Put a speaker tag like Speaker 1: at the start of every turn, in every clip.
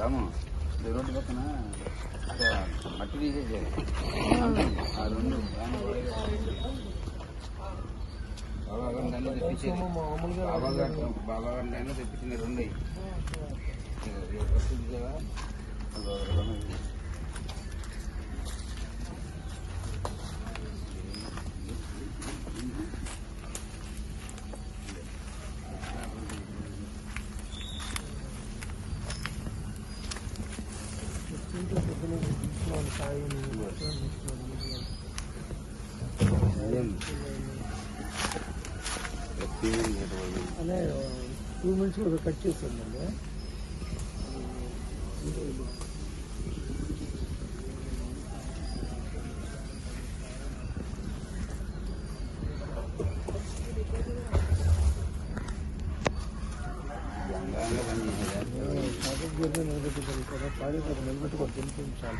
Speaker 1: రాము ఈ రోడ్డు పక్కన ఒక మట్టి తీసేసారు ఆ రెండు బాబా గారు నన్ను తెప్పించేది బాబా గారు బాబా గారు నన్ను తెప్పించింది రెండు
Speaker 2: కదా టూ మినిట్స్ కట్
Speaker 1: చేస్తుందండి
Speaker 2: కాకపోతే నిలబెట్టుకోవాలి కదా పాడేసారి నిలబెట్టుకోవాలి తెలిసింది చాలా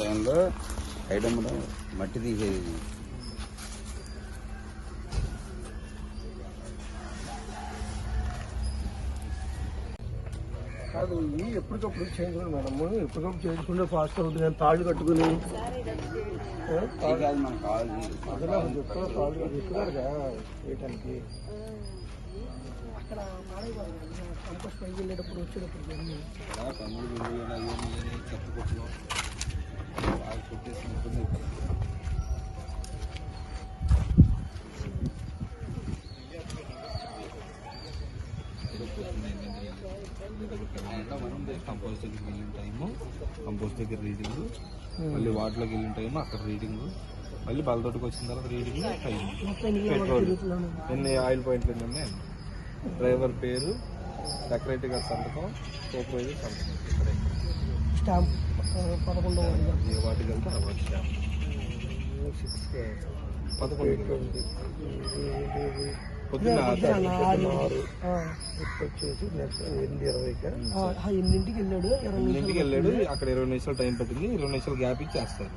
Speaker 1: టైంలో ఐటమ్లో మట్టి తీసేది.
Speaker 2: కాదు ఇవి ఎప్పటికప్పుడు చేయించుకున్నాను మేడం ఎప్పటికప్పుడు చేయించుకుంటే ఫాస్ట్ ఉంటుంది నేను తాళ్ళు కట్టుకుని?
Speaker 1: అది కాదు
Speaker 2: చెప్తా తాళ్ళు చెప్తున్నారుగా చేయటానికి అక్కడ కంపోస్ట్ పైకి వెళ్ళేటప్పుడు వచ్చేటప్పుడు
Speaker 3: కంపోస్ట్ దగ్గరికి వెళ్ళిన టైము కంపోస్ట్ దగ్గర రీడింగ్ మళ్ళీ వాటిలోకి వెళ్ళిన టైం అక్కడ రీడింగ్ మళ్ళీ బలతోటికి వచ్చిన తర్వాత రీడింగ్ టైం పెట్రోల్ ఎన్ని ఆయిల్ పాయింట్లు ఎన్ని ఉన్నాయి. డ్రైవర్ పేరు సెక్రటరీ గారి సంతకం సూపర్వైజర్ సంతకం.
Speaker 2: స్టాంప్
Speaker 3: ఇక వాటికి. వెళ్తే వాటి స్టాంప్. పదకొండు పొద్దున్న
Speaker 2: ఆరు వచ్చేసి నెక్స్ట్ ఎనిమిది ఇరవైకి ఎనిమిదింటికి వెళ్ళాడు
Speaker 3: ఇంటికి వెళ్ళాడు అక్కడ ఇరవై నిమిషాలు టైం పట్టింది ఇరవై నిమిషాలు గ్యాప్ ఇచ్చి చేస్తారు